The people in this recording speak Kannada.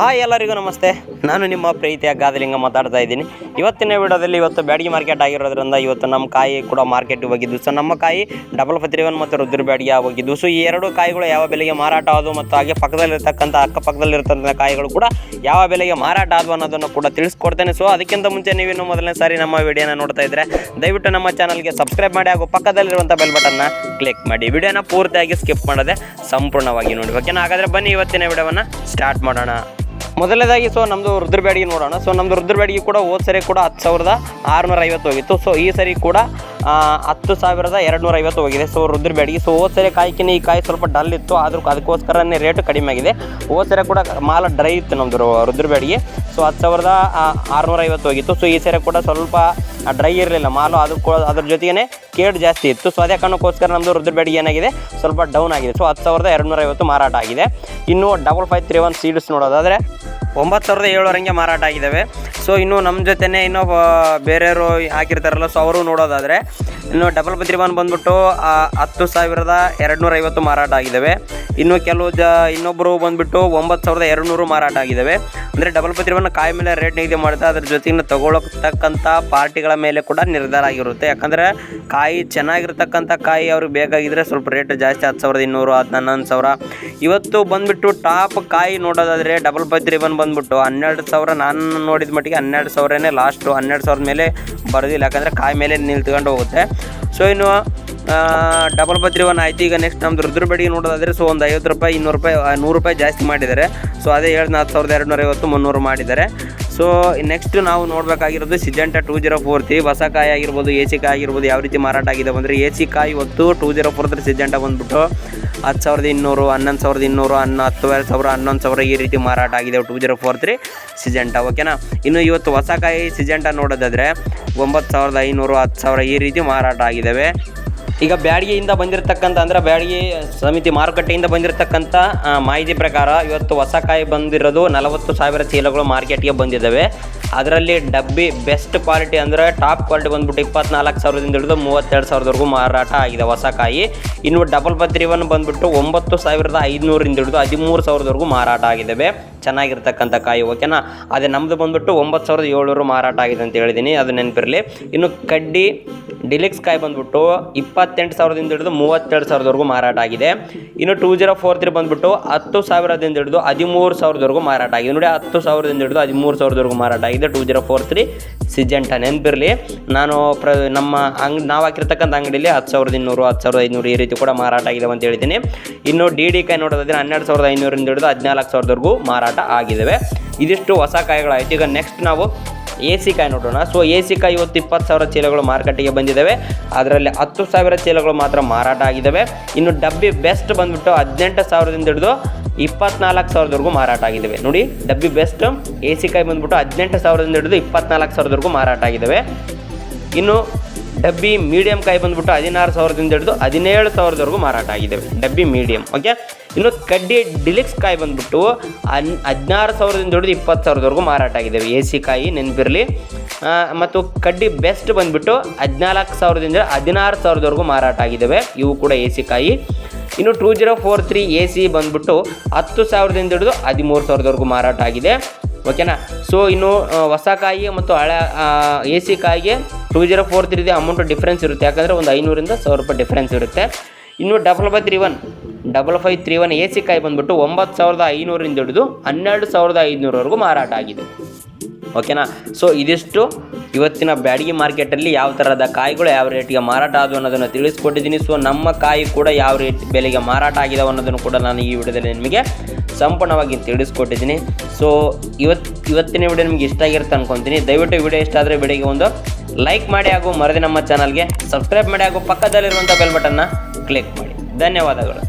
ಹಾಯ್ ಎಲ್ಲರಿಗೂ ನಮಸ್ತೆ. ನಾನು ನಿಮ್ಮ ಪ್ರೀತಿಯ ಗಾದಲಿಂಗ ಮಾತಾಡ್ತಾ ಇದ್ದೀನಿ. ಇವತ್ತಿನ ವಿಡಿಯೋದಲ್ಲಿ ಇವತ್ತು ಬ್ಯಾಡಗಿ ಮಾರ್ಕೆಟ್ ಆಗಿರೋದ್ರಿಂದ ಇವತ್ತು ನಮ್ಮ ಕಾಯಿ ಕೂಡ ಮಾರ್ಕೆಟ್ಗೆ ಹೋಗಿದ್ದು. ಸೊ ನಮ್ಮ ಕಾಯಿ ಡಬಲ್ ಫತ್ರಿವನ್ ಮತ್ತು ರುದ್ರ ಬ್ಯಾಡಿಗೆ ಹೋಗಿದ್ದು. ಸೊ ಈ ಎರಡು ಕಾಯಿಗಳು ಯಾವ ಬೆಲೆಗೆ ಮಾರಾಟ ಆದವು ಮತ್ತು ಹಾಗೆ ಪಕ್ಕದಲ್ಲಿರ್ತಕ್ಕಂಥ ಅಕ್ಕಪಕ್ಕದಲ್ಲಿರ್ತಕ್ಕಂಥ ಕಾಯಿಗಳು ಕೂಡ ಯಾವ ಬೆಲೆಗೆ ಮಾರಾಟ ಆದವು ಅನ್ನೋದನ್ನು ಕೂಡ ತಿಳಿಸ್ಕೊಡ್ತೇನೆ. ಸೊ ಅದಕ್ಕಿಂತ ಮುಂಚೆ ನೀವೇನು ಮೊದಲನೇ ಸಾರಿ ನಮ್ಮ ವಿಡಿಯೋನ ನೋಡ್ತಾ ಇದ್ರೆ ದಯವಿಟ್ಟು ನಮ್ಮ ಚಾನಲ್ಗೆ ಸಬ್ಸ್ಕ್ರೈಬ್ ಮಾಡಿ ಹಾಗೂ ಪಕ್ಕದಲ್ಲಿರುವಂಥ ಬೆಲ್ ಬಟನ್ನ ಕ್ಲಿಕ್ ಮಾಡಿ. ವಿಡಿಯೋನ ಪೂರ್ತಿಯಾಗಿ ಸ್ಕಿಪ್ ಮಾಡದೆ ಸಂಪೂರ್ಣವಾಗಿ ನೋಡಿ. ಓಕೆನಾ ಹಾಗಾದರೆ ಬನ್ನಿ ಇವತ್ತಿನ ವಿಡಿಯೋವನ್ನು ಸ್ಟಾರ್ಟ್ ಮಾಡೋಣ. ಮೊದಲನೇದಾಗಿ ಸೊ ನಮ್ಮದು ರುದ್ರಬ್ಯಾಡಿಗೆ ನೋಡೋಣ. ಸೊ ನಮ್ಮದು ರುದ್ರಬ್ಯಾಡಿಗೆ ಕೂಡ ಹೋದ ಸರಿ ಕೂಡ ಹತ್ತು ಸಾವಿರದ ಆರುನೂರ ಐವತ್ತು ಹೋಗಿತ್ತು. ಸೊ ಈ ಸರಿ ಕೂಡ ಹತ್ತು ಸಾವಿರದ ಎರಡುನೂರ ಐವತ್ತು ಹೋಗಿದೆ. ಸೊ ರುದ್ರ ಬ್ಯಾಡಿಗೆ ಸೊ ಹೋದ ಸರಿ ಕಾಯ್ಕಿನ, ಈ ಕಾಯಿ ಸ್ವಲ್ಪ ಡಲ್ ಇತ್ತು, ಆದರೂ ಅದಕ್ಕೋಸ್ಕರನೇ ರೇಟ್ ಕಡಿಮೆ ಆಗಿದೆ. ಹೋದ ಸರಿ ಕೂಡ ಮಾಲ ಡ್ರೈ ಇತ್ತು ನಮ್ಮದು ರುದ್ರಬ್ಯಾಡಿಗೆ ಸೊ ಹತ್ತು ಸಾವಿರದ ಆರುನೂರ ಐವತ್ತು ಹೋಗಿತ್ತು. ಸೊ ಈ ಸರಿ ಕೂಡ ಸ್ವಲ್ಪ ಡ್ರೈ ಇರಲಿಲ್ಲ. ಮಾಲು ಅದು ಅದ್ರ ಜೊತೆಗೇ ಕೇಡ್ ಜಾಸ್ತಿ ಇತ್ತು. ಸೊ ಅದೇ ಕಾರಣಕ್ಕೋಸ್ಕರ ನಮ್ಮದು ರುದ್ರಬ್ಯಾಡಿಗೆ ಏನಾಗಿದೆ? ಸ್ವಲ್ಪ ಡೌನ್ ಆಗಿದೆ. ಸೊ ಹತ್ತು ಸಾವಿರದ ಎರಡು ನೂರ ಐವತ್ತು ಮಾರಾಟ ಆಗಿದೆ. ಇನ್ನು double five three one seeds ನೋಡೋದಾದರೆ ಒಂಬತ್ತು ಸಾವಿರದ ಏಳುವರೆಗೆ ಮಾರಾಟ ಆಗಿದ್ದಾವೆ ಸೊ ಇನ್ನು ನಮ್ಮ ಜೊತೆನೇ ಇನ್ನೂ ಬೇರೆಯವರು ಹಾಕಿರ್ತಾರಲ್ಲ ಸೊ ಅವರು ನೋಡೋದಾದರೆ ಇನ್ನು ಡಬಲ್ ಬದ್ರಿಮಾನ್ ಬಂದ್ಬಿಟ್ಟು ಆ, ಹತ್ತು ಸಾವಿರದ ಎರಡು ನೂರ ಐವತ್ತು ಮಾರಾಟ ಆಗಿದ್ದಾವೆ ಇನ್ನು ಕೆಲವು ಜ ಇನ್ನೊಬ್ಬರು ಬಂದ್ಬಿಟ್ಟು ಒಂಬತ್ತು ಸಾವಿರದ ಎರಡು ನೂರು ಮಾರಾಟ ಆಗಿದ್ದಾವೆ ಅಂದರೆ ಡಬಲ್ ಬದ್ರಿಮಾನ್ ಕಾಯಿ ಮೇಲೆ ರೇಟ್ ನಿಗದಿ ಮಾಡ್ತಾ ಅದ್ರ ಜೊತೆಗೆ ತಕ್ಕಂಥ ಪಾರ್ಟಿಗಳ ಮೇಲೆ ಕೂಡ ನಿರ್ಧಾರ ಆಗಿರುತ್ತೆ. ಯಾಕಂದರೆ ಕಾಯಿ ಚೆನ್ನಾಗಿರ್ತಕ್ಕಂಥ ಕಾಯಿ ಅವ್ರಿಗೆ ಬೇಕಾಗಿದ್ದರೆ ಸ್ವಲ್ಪ ರೇಟ್ ಜಾಸ್ತಿ ಹತ್ತು ಸಾವಿರದ ಇನ್ನೂರು ಹತ್ತು ಹನ್ನೊಂದು ಸಾವಿರ. ಇವತ್ತು ಬಂದ್ಬಿಟ್ಟು ಟಾಪ್ ಕಾಯಿ ನೋಡೋದಾದರೆ ಡಬಲ್ ಬದ್ರಿ ಒನ್ ಬಂದ್ಬಿಟ್ಟು ಹನ್ನೆರಡು ಸಾವಿರ. ನಾನು ನೋಡಿದ ಮಟ್ಟಿಗೆ ಹನ್ನೆರಡು ಸಾವಿರನೇ ಲಾಸ್ಟು ಹನ್ನೆರಡು ಸಾವಿರದ ಮೇಲೆ ಬರೋದಿಲ್ಲ. ಯಾಕಂದರೆ ಕಾಯಿ ಮೇಲೆ ನಿಲ್ತ್ಕೊಂಡು ಹೋಗುತ್ತೆ. ಸೊ ಇನ್ನು ಡಬಲ್ ಬದ್ರಿ ಒನ್ ಆಯ್ತು. ಈಗ ನೆಕ್ಸ್ಟ್ ನಮ್ದು ರುದ್ರಬೇಡಿಗೆ ನೋಡೋದಾದರೆ ಸೊ ಒಂದು ಐವತ್ತು ರೂಪಾಯಿ, ಇನ್ನೂರು ರೂಪಾಯಿ ನೂರು ರೂಪಾಯಿ ಜಾಸ್ತಿ ಮಾಡಿದ್ದಾರೆ. ಸೊ ಅದೇ ಹೇಳ್ದು ನಾಲ್ಕು ಸಾವಿರದ ಎರಡು ನೂರ ಐವತ್ತು ಮುನ್ನೂರು ಮಾಡಿದ್ದಾರೆ. ಸೊ ನೆಕ್ಸ್ಟ್ ನಾವು ನೋಡಬೇಕಾಗಿರೋದು Syngenta two zero four three ಹೊಸ ಕಾಯಿ ಆಗಿರ್ಬೋದು ಎ ಸಿ ಕಾಯಿ ಆಗಿರ್ಬೋದು, ಯಾವ ರೀತಿ ಮಾರಾಟ ಆಗಿದೆ ಅಂದರೆ ಎ ಸಿ ಕಾಯಿ ಇವತ್ತು two zero four three Syngenta ಬಂದ್ಬಿಟ್ಟು ಹತ್ತು ಸಾವಿರದ ಇನ್ನೂರು, ಹನ್ನೊಂದು ಸಾವಿರದ ಇನ್ನೂರು ಹನ್ನೊ ಹತ್ತುವರೆ ಸಾವಿರ, ಹನ್ನೊಂದು ಸಾವಿರ ಈ ರೀತಿ ಮಾರಾಟ ಆಗಿದೆ two zero four three Syngenta ಓಕೆನಾ ಇನ್ನು ಇವತ್ತು ಹೊಸ ಕಾಯಿ ಸಿಜೆಂಟ ನೋಡೋದಾದರೆ ಒಂಬತ್ತು ಸಾವಿರದ ಐನೂರು, ಹತ್ತು ಸಾವಿರ ಈ ರೀತಿ ಮಾರಾಟ ಆಗಿದ್ದಾವೆ ಈಗ ಬ್ಯಾಡಗಿಯಿಂದ ಬಂದಿರತಕ್ಕಂಥ ಅಂದರೆ ಬ್ಯಾಡಗಿ ಸಮಿತಿ ಮಾರುಕಟ್ಟೆಯಿಂದ ಬಂದಿರತಕ್ಕಂಥ ಮಾಹಿತಿ ಪ್ರಕಾರ ಇವತ್ತು ಹೊಸ ಕಾಯಿ ಬಂದಿರೋದು ನಲವತ್ತು ಸಾವಿರ ಚೀಲಗಳು ಮಾರ್ಕೆಟ್ಗೆ ಬಂದಿದ್ದಾವೆ ಅದರಲ್ಲಿ ಡಬ್ಬಿ ಬೆಸ್ಟ್ ಕ್ವಾಲಿಟಿ ಅಂದರೆ ಟಾಪ್ ಕ್ವಾಲಿಟಿ ಬಂದ್ಬಿಟ್ಟು ಇಪ್ಪತ್ನಾಲ್ಕು ಸಾವಿರದಿಂದ ಹಿಡಿದು ಮೂವತ್ತೆರಡು ಸಾವಿರದವರೆಗೂ ಮಾರಾಟ ಆಗಿದೆ ಹೊಸ ಕಾಯಿ. ಇನ್ನು ಡಬಲ್ ಬದ್ರಿವನ್ ಬಂದ್ಬಿಟ್ಟು ಒಂಬತ್ತು ಸಾವಿರದ ಐದುನೂರಿಂದ ಹಿಡಿದು ಹದಿಮೂರು ಸಾವಿರದವರೆಗೂ ಮಾರಾಟ ಆಗಿದ್ದಾವೆ ಚೆನ್ನಾಗಿರ್ತಕ್ಕಂಥ ಕಾಯಿ ಓಕೆನಾ ಅದೇ ನಮ್ಮದು ಬಂದ್ಬಿಟ್ಟು ಒಂಬತ್ತು ಸಾವಿರದ ಏಳ್ನೂರು ಮಾರಾಟ ಆಗಿದೆ ಅಂತ ಹೇಳಿದ್ದೀನಿ ಅದು ನೆನಪಿರಲಿ. ಇನ್ನು ಕಡ್ಡಿ, ಡಿಲೆಕ್ಸ್ ಕಾಯಿ ಬಂದ್ಬಿಟ್ಟು ಇಪ್ಪತ್ತೆಂಟು ಸಾವಿರದಿಂದ ಹಿಡಿದು ಮೂವತ್ತೆರಡು ಸಾವಿರದವರೆಗೂ ಮಾರಾಟ ಆಗಿದೆ. ಇನ್ನು ಟೂ ಜೀರೋ ಫೋರ್ ತ್ರೀ ಬಂದ್ಬಿಟ್ಟು ಹತ್ತು ಸಾವಿರದಿಂದ ಹಿಡಿದು ಹದಿಮೂರು ಸಾವಿರದವರೆಗೂ ಮಾರಾಟ ಆಗಿದೆ. ನೋಡಿ, ಹತ್ತು ಸಾವಿರದಿಂದ ಹಿಡಿದು ಹದಿಮೂರು ಸಾವಿರದವರೆಗೂ ಮಾರಾಟ ಆಗಿದೆ two zero four three Syngenta, ನೆನಪಿರಲಿ. ನಾನು ಪ್ರ, ನಮ್ಮ ಅಂಗ್, ನಾವು ಹಾಕಿರ್ತಕ್ಕಂಥ ಅಂಗಡಿಯಲ್ಲಿ ಹತ್ತು ಸಾವಿರದ ಇನ್ನೂರು, ಹತ್ತು ಸಾವಿರದ ಐನೂರು ಈ ರೀತಿ ಕೂಡ ಮಾರಾಟ ಆಗಿದೆ ಅಂತ ಹೇಳ್ತೀನಿ ಇನ್ನು ಡಿ ಡಿ ಕಾಯಿ ನೋಡೋದಾದ್ರೆ ಹನ್ನೆರಡು ಸಾವಿರದ ಐನೂರಿಂದ ಹಿಡಿದು ಹದಿನಾಲ್ಕು ಸಾವಿರದವರೆಗೂ ಮಾರಾಟ ಆಗಿದ್ದಾವೆ ಇದಿಷ್ಟು ಹೊಸ ಕಾಯಿಗಳಾಯಿತು ಈಗ ನೆಕ್ಸ್ಟ್ ನಾವು ಎ ಸಿ ಕಾಯಿ ನೋಡೋಣ. ಸೊ ಎ ಸಿ ಕಾಯಿ ಇವತ್ತು ಇಪ್ಪತ್ತು ಸಾವಿರ ಚೀಲಗಳು ಮಾರುಕಟ್ಟೆಗೆ ಬಂದಿದ್ದಾವೆ ಅದರಲ್ಲಿ ಹತ್ತು ಸಾವಿರ ಚೀಲಗಳು ಮಾತ್ರ ಮಾರಾಟ ಆಗಿದ್ದಾವೆ ಇನ್ನು ಡಬ್ಬಿ ಬೆಸ್ಟ್ ಬಂದ್ಬಿಟ್ಟು ಹದಿನೆಂಟು ಸಾವಿರದಿಂದ ಹಿಡಿದು ಇಪ್ಪತ್ನಾಲ್ಕು ಸಾವಿರದವರೆಗೂ ಮಾರಾಟ ಆಗಿದ್ದಾವೆ ನೋಡಿ, ಡಬ್ಬಿ ಬೆಸ್ಟ್ ಎ ಸಿ ಕಾಯಿ ಬಂದ್ಬಿಟ್ಟು ಹದಿನೆಂಟು ಸಾವಿರದಿಂದ ಹಿಡಿದು ಇಪ್ಪತ್ನಾಲ್ಕು ಸಾವಿರದವರೆಗೂ ಮಾರಾಟ ಆಗಿದ್ದಾವೆ ಇನ್ನು ಡಬ್ಬಿ ಮೀಡಿಯಂ ಕಾಯಿ ಬಂದ್ಬಿಟ್ಟು ಹದಿನಾರು ಸಾವಿರದಿಂದ ಹಿಡಿದು ಹದಿನೇಳು ಸಾವಿರದವರೆಗೂ ಮಾರಾಟ ಆಗಿದ್ದಾವೆ ಡಬ್ಬಿ ಮೀಡಿಯಂ ಓಕೆ ಇನ್ನು ಕಡ್ಡಿ ಡಿಲಿಕ್ಸ್ ಕಾಯಿ ಬಂದ್ಬಿಟ್ಟು ಹನ್, ಹದಿನಾರು ಸಾವಿರದಿಂದ ಹಿಡಿದು ಇಪ್ಪತ್ತು ಸಾವಿರದವರೆಗೂ ಮಾರಾಟ ಆಗಿದ್ದಾವೆ ಎ ಸಿ ಕಾಯಿ ನೆನಪಿರಲಿ. ಮತ್ತು ಕಡ್ಡಿ ಬೆಸ್ಟ್ ಬಂದ್ಬಿಟ್ಟು ಹದಿನಾಲ್ಕು ಸಾವಿರದಿಂದ ಹದಿನಾರು ಸಾವಿರದವರೆಗೂ ಮಾರಾಟ ಆಗಿದ್ದಾವೆ ಇವು ಕೂಡ ಎ ಸಿ ಕಾಯಿ. ಇನ್ನು two zero four three A C ಬಂದ್ಬಿಟ್ಟು ಹತ್ತು ಸಾವಿರದಿಂದ ಹಿಡಿದು ಹದಿಮೂರು ಸಾವಿರದವರೆಗೂ ಮಾರಾಟ ಆಗಿದೆ. ಓಕೆನಾ ಸೊ ಇನ್ನು ಹೊಸ ಕಾಯಿ ಮತ್ತು ಹಳೆ ಎ ಸಿ ಕಾಯಿಗೆ ಟೂ ಜೀರೋ ಫೋರ್ ತ್ರೀದು ಅಮೌಂಟ್ ಡಿಫ್ರೆನ್ಸ್ ಇರುತ್ತೆ. ಯಾಕಂದರೆ ಒಂದು ಐನೂರಿಂದ ಸಾವಿರ ರೂಪಾಯಿ ಡಿಫ್ರೆನ್ಸ್ ಇರುತ್ತೆ. ಇನ್ನು double five three one double five three one A C ಕಾಯಿ ಬಂದುಬಿಟ್ಟು ಒಂಬತ್ತು ಸಾವಿರದ ಐನೂರಿಂದ ಹಿಡಿದು ಹನ್ನೆರಡು ಸಾವಿರದ ಐದುನೂರವರೆಗೂ ಮಾರಾಟ ಆಗಿದೆ. ಓಕೆನಾ ಸೊ ಇದಿಷ್ಟು ಇವತ್ತಿನ ಬ್ಯಾಡಗಿ ಮಾರ್ಕೆಟಲ್ಲಿ ಯಾವ ಥರದ ಕಾಯಿಗಳು ಯಾವ ರೇಟಿಗೆ ಮಾರಾಟ ಆದವು ಅನ್ನೋದನ್ನು ತಿಳಿಸ್ಕೊಟ್ಟಿದ್ದೀನಿ. ಸೊ ನಮ್ಮ ಕಾಯಿ ಕೂಡ ಯಾವ ರೇಟ್ ಬೆಲೆಗೆ ಮಾರಾಟ ಆಗಿದಾವೆ ಅನ್ನೋದನ್ನು ಕೂಡ ನಾನು ಈ ವಿಡಿಯೋದಲ್ಲಿ ನಿಮಗೆ ಸಂಪೂರ್ಣವಾಗಿ ತಿಳಿಸ್ಕೊಟ್ಟಿದ್ದೀನಿ. ಸೊ ಇವತ್ತು ಇವತ್ತಿನ ವಿಡಿಯೋ ನಿಮಗೆ ಇಷ್ಟ ಆಗಿರುತ್ತೆ ಅನ್ಕೊತೀನಿ. ದಯವಿಟ್ಟು ವಿಡಿಯೋ ಇಷ್ಟ ಆದರೆ ವಿಡಿಯೋಗೆ ಒಂದು ಲೈಕ್ ಮಾಡಿ ಹಾಗೂ ಮರದಿ ನಮ್ಮ ಚಾನಲ್ಗೆ ಸಬ್ಸ್ಕ್ರೈಬ್ ಮಾಡಿ ಹಾಗೂ ಪಕ್ಕದಲ್ಲಿರುವಂಥ ಬೆಲ್ ಬಟನ್ನ ಕ್ಲಿಕ್ ಮಾಡಿ. ಧನ್ಯವಾದಗಳು.